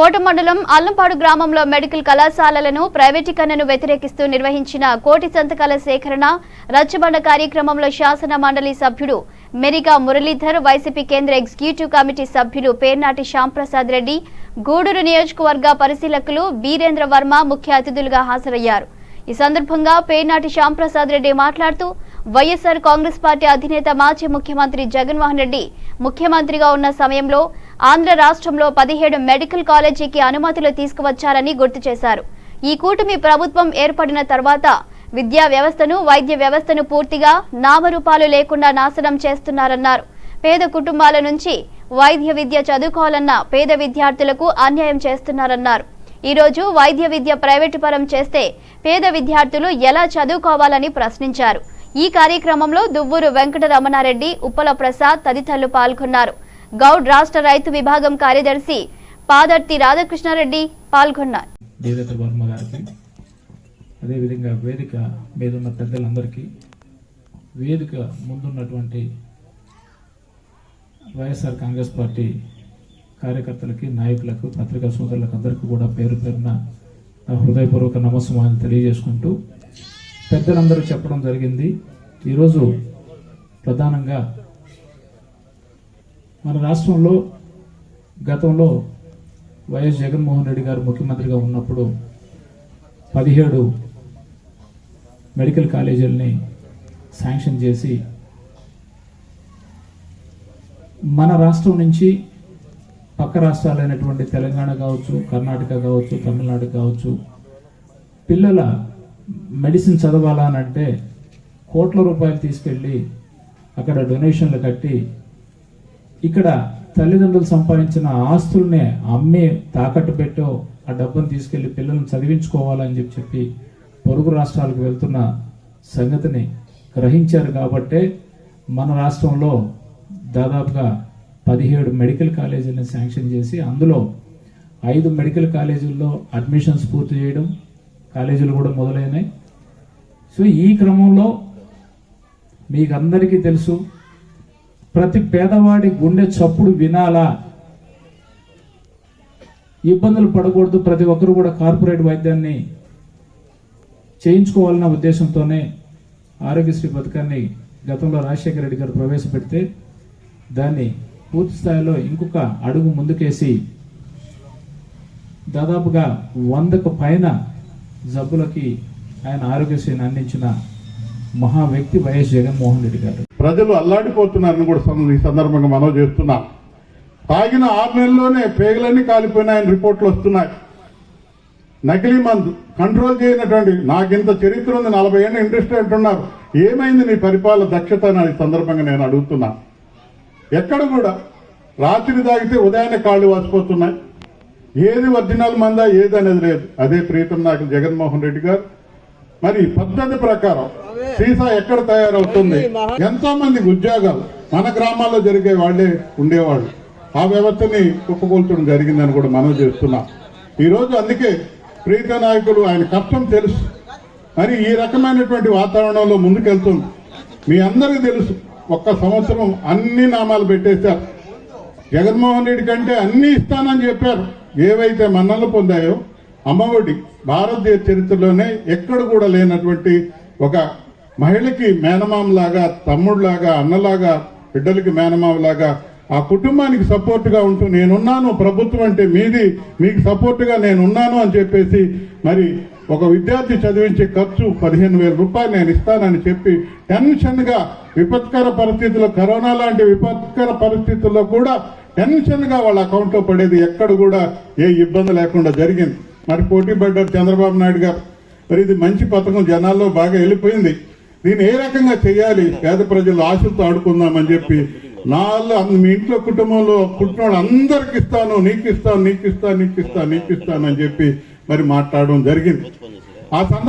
కోట మండలం అల్లంపాడు గ్రామంలో మెడికల్ కళాశాలలను ప్రైవేటీకరణను వ్యతిరేకిస్తూ నిర్వహించిన కోటి సంతకాల సేకరణ రచ్చబండ కార్యక్రమంలో శాసన మండలి సభ్యుడు మెరిగా మురళీధర్ వైసీపీ కేంద్ర ఎగ్జిక్యూటివ్ కమిటీ సభ్యులు పేర్నాటి శ్యాంప్రసాద్ రెడ్డి గూడూరు నియోజకవర్గ పరిశీలకులు బీరేంద్ర వర్మ ముఖ్య అతిథులుగా హాజరయ్యారు. ఈ సందర్భంగా పేర్నాటి శ్యాంప్రసాద్ రెడ్డి మాట్లాడుతూ వైఎస్ఆర్ కాంగ్రెస్ పార్టీ అధినేత మాజీ ముఖ్యమంత్రి జగన్మోహన్ రెడ్డి ముఖ్యమంత్రిగా ఉన్న సమయంలో ఆంధ్ర రాష్ట్రంలో పదిహేడు మెడికల్ కాలేజీకి అనుమతులు తీసుకువచ్చారని గుర్తు చేశారు. ఈ కూటమి ప్రభుత్వం ఏర్పడిన తర్వాత విద్యా వ్యవస్థను వైద్య వ్యవస్థను పూర్తిగా నామరూపాలు లేకుండా నాశనం చేస్తున్నారన్నారు. పేద కుటుంబాల నుంచి వైద్య విద్య చదువుకోవాలన్న పేద విద్యార్థులకు అన్యాయం చేస్తున్నారన్నారు. ఈ రోజు వైద్య విద్య ప్రైవేటు పరం చేస్తే పేద విద్యార్థులు ఎలా చదువుకోవాలని ప్రశ్నించారు. ఈ కార్యక్రమంలో దువ్వూరు వెంకట రమణారెడ్డి ఉప్పల ప్రసాద్ తదితరులు పాల్గొన్నారు. గౌడ్ రాష్ట్ర రైతు విభాగం కార్యదర్శి పాదర్తి రాధాకృష్ణారెడ్డి పాల్గొన్నారు. దేవేంద్ర వర్మ గారికి అదేవిధంగా వేదిక మీద ఉన్న పెద్దలందరికీ వేదిక ముందున్నటువంటి వైఎస్ఆర్ కాంగ్రెస్ పార్టీ కార్యకర్తలకి నాయకులకు పత్రికా సోదరులకు అందరికీ కూడా పేరు పేరున హృదయపూర్వక నమస్సుమాన్ని తెలియజేసుకుంటూ పెద్దలందరూ చెప్పడం జరిగింది. ఈరోజు ప్రధానంగా మన రాష్ట్రంలో గతంలో వైఎస్ జగన్మోహన్ రెడ్డి గారు ముఖ్యమంత్రిగా ఉన్నప్పుడు పదిహేడు మెడికల్ కాలేజీలని శాంక్షన్ చేసి మన రాష్ట్రం నుంచి పక్క రాష్ట్రాలైనటువంటి తెలంగాణ కావచ్చు కర్ణాటక కావచ్చు తమిళనాడు కావచ్చు పిల్లల మెడిసిన్ చదవాలా అని అంటే కోట్ల రూపాయలు తీసుకెళ్ళి అక్కడ డొనేషన్లు కట్టి ఇక్కడ తల్లిదండ్రులు సంపాదించిన ఆస్తుల్నే అమ్మి తాకట్టు పెట్టో ఆ డబ్బును తీసుకెళ్ళి పిల్లల్ని చదివించుకోవాలని చెప్పి చెప్పి పొరుగు రాష్ట్రాలకు వెళ్తున్న సంగతిని గ్రహించారు కాబట్టే మన రాష్ట్రంలో దాదాపుగా పదిహేడు మెడికల్ కాలేజీలను శాంక్షన్ చేసి అందులో ఐదు మెడికల్ కాలేజీల్లో అడ్మిషన్స్ పూర్తి చేయడం కాలేజీలు కూడా మొదలైనాయి. సో ఈ క్రమంలో మీకు అందరికీ తెలుసు ప్రతి పేదవాడి గుండె చప్పుడు వినాలా? ఇబ్బందులు పడకూడదు ప్రతి ఒక్కరు కూడా కార్పొరేట్ వైద్యాన్ని చేయించుకోవాలన్న ఉద్దేశంతోనే ఆరోగ్యశ్రీ పథకాన్ని గతంలో రాజశేఖర రెడ్డి గారు ప్రవేశపెడితే దాన్ని పూర్తి స్థాయిలో ఇంకొక అడుగు ముందుకేసి దాదాపుగా వందకు పైన జబ్బులకి ఆయన ఆరోగ్యశ్రీని అందించిన మహా వ్యక్తి వైఎస్ జగన్మోహన్ రెడ్డి గారు. ప్రజలు అల్లాడిపోతున్నారని కూడా ఈ సందర్భంగా మనం చేస్తున్నా. తాగిన ఆరు నెలల్లోనే పేగలన్నీ కాలిపోయినాయని రిపోర్ట్లు వస్తున్నాయి. నకిలీ మందు కంట్రోల్ చేయనటువంటి నాకింత చరిత్ర ఉంది నలభై ఏళ్ళ ఇండస్ట్రీ అంటున్నారు. ఏమైంది నీ పరిపాలన దక్షత అని ఈ సందర్భంగా నేను అడుగుతున్నా. ఎక్కడ కూడా రాత్రి తాగితే ఉదయాన్నే కాళ్ళు వాసిపోతున్నాయి. ఏది ఒరిజినల్ మందా ఏది అనేది లేదు. అదే ప్రీతం నాయకులు జగన్మోహన్ రెడ్డి గారు. మరి పద్ధతి ప్రకారం సీసా ఎక్కడ తయారవుతుంది? ఎంతో మందికి ఉద్యోగాలు మన గ్రామాల్లో జరిగే వాళ్ళే ఉండేవాళ్ళు. ఆ వ్యవస్థని కుప్పకూల్చడం జరిగిందని కూడా మనం చేస్తున్నాం. ఈ రోజు అందుకే ప్రీత నాయకులు ఆయన కష్టం తెలుసు. మరి ఈ రకమైనటువంటి వాతావరణంలో ముందుకెళ్తుంది. మీ అందరికీ తెలుసు ఒక్క సంవత్సరం అన్ని నామాలు పెట్టేశారు. జగన్మోహన్ రెడ్డి కంటే అన్ని ఇస్తానని చెప్పారు. ఏవైతే మన్నలు పొందాయో అమ్మఒడి భారతీయ చరిత్రలోనే ఎక్కడ కూడా లేనటువంటి ఒక మహిళకి మేనమామలాగా తమ్ముడులాగా అన్నలాగా బిడ్డలకి మేనమామలాగా ఆ కుటుంబానికి సపోర్ట్గా ఉంటూ నేనున్నాను ప్రభుత్వం అంటే మీది మీకు సపోర్ట్గా నేనున్నాను అని చెప్పేసి మరి ఒక విద్యార్థి చదివించే ఖర్చు పదిహేను వేల రూపాయలు నేను ఇస్తానని చెప్పి టెన్షన్గా విపత్కర పరిస్థితుల్లో కరోనా లాంటి విపత్కర పరిస్థితుల్లో కూడా టెన్షన్గా వాళ్ళ అకౌంట్లో పడేది ఎక్కడ కూడా ఏ ఇబ్బంది లేకుండా జరిగింది. మరి పోటీ పడ్డారు చంద్రబాబు నాయుడు గారు. మరి ఇది మంచి పథకం జనాల్లో బాగా వెళ్ళిపోయింది. దీన్ని ఏ రకంగా చేయాలి? పేద ప్రజలు ఆశలతో ఆడుకుందామని చెప్పి నాలో మీ ఇంట్లో కుటుంబంలో పుట్టిన అందరికి ఇస్తాను నీకు ఇస్తాను నీకు ఇస్తాను నీకు ఇస్తాను నీకు ఇస్తాను అని చెప్పి మరి మాట్లాడడం జరిగింది. ఆ సందర్భం